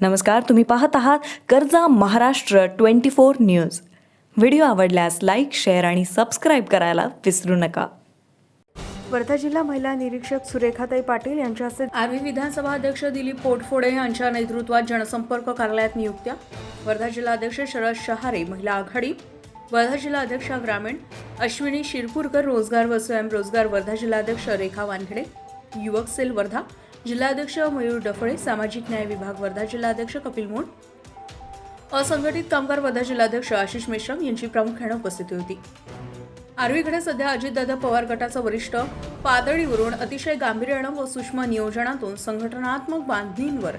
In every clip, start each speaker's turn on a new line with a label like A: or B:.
A: नमस्कार तुम्ही पाहत आहात कर्जा Maharashtra twenty four news. Video आवडल्यास लाईक शेअर आणि सबस्क्राईब करायला विसरू नका.
B: वर्धा जिल्हा महिला निरीक्षक सुरेखाताई पाटील यांच्या हस्ते
C: आर्वी विधानसभा अध्यक्ष दिलीप पोटफोडे यांच्या नेतृत्वात जनसंपर्क कार्यालयात नियुक्त्या. वर्धा जिल्हाध्यक्ष शरद शहारे महिला आघाडी. वर्धा जिल्हा अध्यक्ष ग्रामीण. अश्विनी शिरपूरकर रोजगार व स्वयंरोजगार. वर्धा जिल्हाध्यक्ष रेखा वानखेडे. युवक सेल वर्धा. जिल्हाध्यक्ष मयूर डफळे सामाजिक न्याय विभाग वर्धा जिल्हाध्यक्ष कपिल मूळ असंघटित कामगार वर्धा जिल्हाध्यक्ष आशिष मेश्राम यांची प्रामुख्याने उपस्थिती होती. आर्वीकडे सध्या अजितदादा पवार गटाचा वरिष्ठ पातळीवरून अतिशय गांभीर्यानं व सूक्ष्म नियोजनातून संघटनात्मक बांधणींवर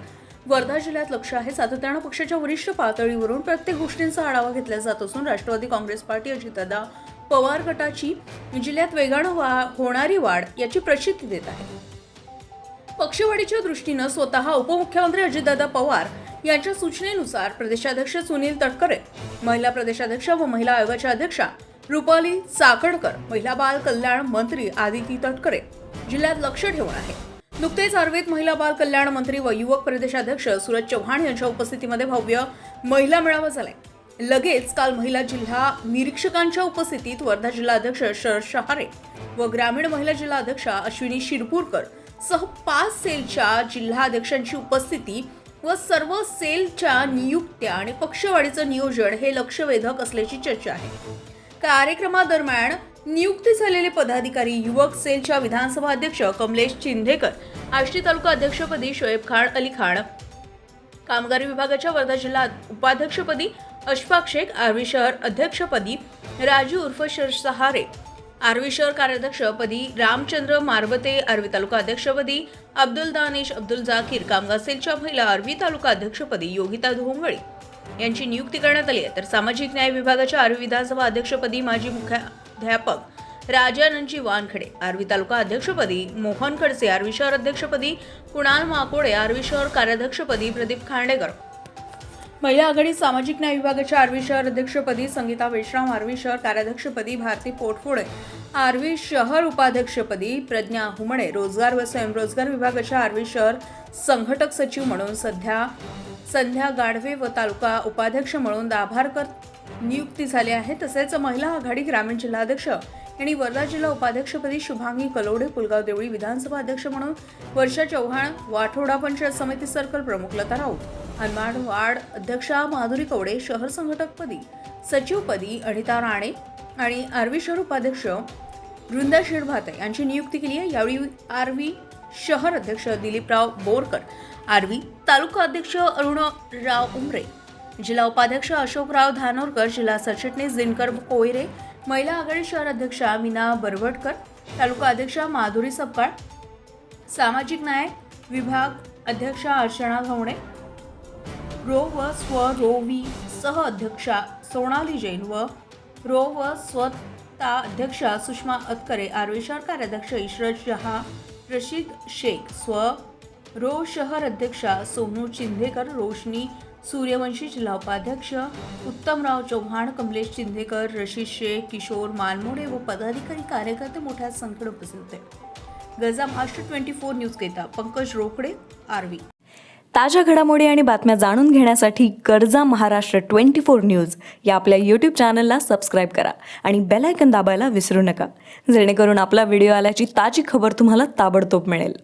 C: वर्धा जिल्ह्यात लक्ष आहे. सातत्यानं पक्षाच्या वरिष्ठ पातळीवरून प्रत्येक गोष्टींचा आढावा घेतला जात असून राष्ट्रवादी काँग्रेस पार्टी अजितदादा पवार गटाची जिल्ह्यात वेगानं वा होणारी वाढ याची प्रचिती देत आहे. पक्षवाढीच्या दृष्टीनं स्वतः उपमुख्यमंत्री अजितदादा पवार यांच्या सूचनेनुसार प्रदेशाध्यक्ष सुनील तटकरे महिला प्रदेशाध्यक्ष व महिला आयोगाच्या अध्यक्षा रुपाली चाकणकर महिला बाल कल्याण मंत्री आदिती तटकरे जिल्ह्यात लक्ष ठेवून आहे. नुकतेच आर्वीत महिला बाल कल्याण मंत्री व युवक प्रदेशाध्यक्ष सूरज चव्हाण यांच्या उपस्थितीमध्ये भव्य महिला मेळावा झालाय. लगेच काल महिला जिल्हा निरीक्षकांच्या उपस्थितीत वर्धा जिल्हाध्यक्ष शरद शहारे व ग्रामीण महिला जिल्हाध्यक्षा अश्विनी शिरपूरकर सह पाच सेलच्या जिल्हाध्यक्षांची उपस्थिती व सर्व सेलच्या नियुक्त्या आणि पक्षवाढीचं नियोजन हे लक्षवेधक असल्याची चर्चा आहे. कार्यक्रमादरम्यान नियुक्ती झालेले पदाधिकारी युवक सेलच्या विधानसभा अध्यक्ष कमलेश चिंधेकर आष्टी तालुका अध्यक्षपदी शोएब खान अली खान कामगार विभागाच्या वर्धा जिल्हा उपाध्यक्षपदी अशफाक शेख आर्वी शहर अध्यक्षपदी राजू उर्फ शर सहारे आर्वी शहर कार्याध्यक्षपदी रामचंद्र मारबते आर्वी तालुका अध्यक्षपदी अब्दुल दानिश अब्दुल जाकीर कामगार सेलच्या महिला आर्वी तालुका अध्यक्षपदी योगिता धोंगळी. यांची नियुक्ती करण्यात आली आहे. तर सामाजिक न्याय विभागाच्या आर्वी विधानसभा अध्यक्षपदी माजी मुख्याध्यापक राजानंदजी वानखडे आर्वी तालुका अध्यक्षपदी मोहन खडसे आर्वी शहर अध्यक्षपदी कुणाल माकोडे आर्वी शहर कार्याध्यक्षपदी प्रदीप खांडेकर महिला आघाडी सामाजिक न्याय विभागाच्या आर्वी शहर अध्यक्षपदी संगीता विश्राम आर्वी शहर कार्याध्यक्षपदी भारती पोटफोडे आर्वी शहर उपाध्यक्षपदी प्रज्ञा हुमणे रोजगार व स्वयंरोजगार विभागाच्या आर्वी शहर संघटक सचिव म्हणून सध्या संध्या गाढवे व तालुका उपाध्यक्ष म्हणून दाभारकर नियुक्ती झाली आहे. तसेच महिला आघाडी ग्रामीण जिल्हाध्यक्ष यांनी वर्धा जिल्हा उपाध्यक्षपदी शुभांगी कलोडे पुलगाव देवळी विधानसभा अध्यक्ष म्हणून वर्षा चव्हाण वाठोडा पंचायत समिती सर्कल प्रमुख लता राऊत हनुमान वार्ड अध्यक्षा माधुरी कवडे शहर संघटकपदी सचिवपदी अनिता राणे आणि आर्वी शहर उपाध्यक्ष वृंदा शिरभाते यांची नियुक्ती केली आहे. यावेळी आर्वी शहर अध्यक्ष दिलीपराव बोरकर आर्वी तालुका अध्यक्ष अरुणराव उमरे जिल्हा उपाध्यक्ष अशोकराव धानोरकर जिल्हा सरचिटणीस दिनकर कोयरे महिला आघाडी शहर अध्यक्षा मीना बरवटकर तालुका अध्यक्षा माधुरी सपकाळ सामाजिक न्याय विभाग अध्यक्षा अर्चना घवणे रो व स्व रो वी सह अध्यक्षा सोनाली जैन व रो व स्वता अध्यक्षा सुषमा अतकरे आर्वी कार्याध्यक्ष इशरत शहा रशीद शेख स्व रो शहर अध्यक्षा सोनू चिंधेकर रोशनी सूर्यवंशी जिल्हा उपाध्यक्ष उत्तमराव चव्हाण कमलेश चिंधेकर रशीद शेख किशोर मालमोडे व पदाधिकारी कार्यकर्ते मोठ्या संख्येने उपस्थित होते. गजा महाराष्ट्र ट्वेंटी फोर न्यूज घेता पंकज रोकडे आरवी
A: ताज्या घडामोडी आणि बातम्या जाणून घेण्यासाठी कर्जा महाराष्ट्र ट्वेंटी फोर न्यूज या आपल्या यूट्यूब चॅनलला सबस्क्राईब करा आणि बेलायकन दाबायला विसरू नका. जेणेकरून आपला व्हिडिओ आल्याची ताजी खबर तुम्हाला ताबडतोब मिळेल.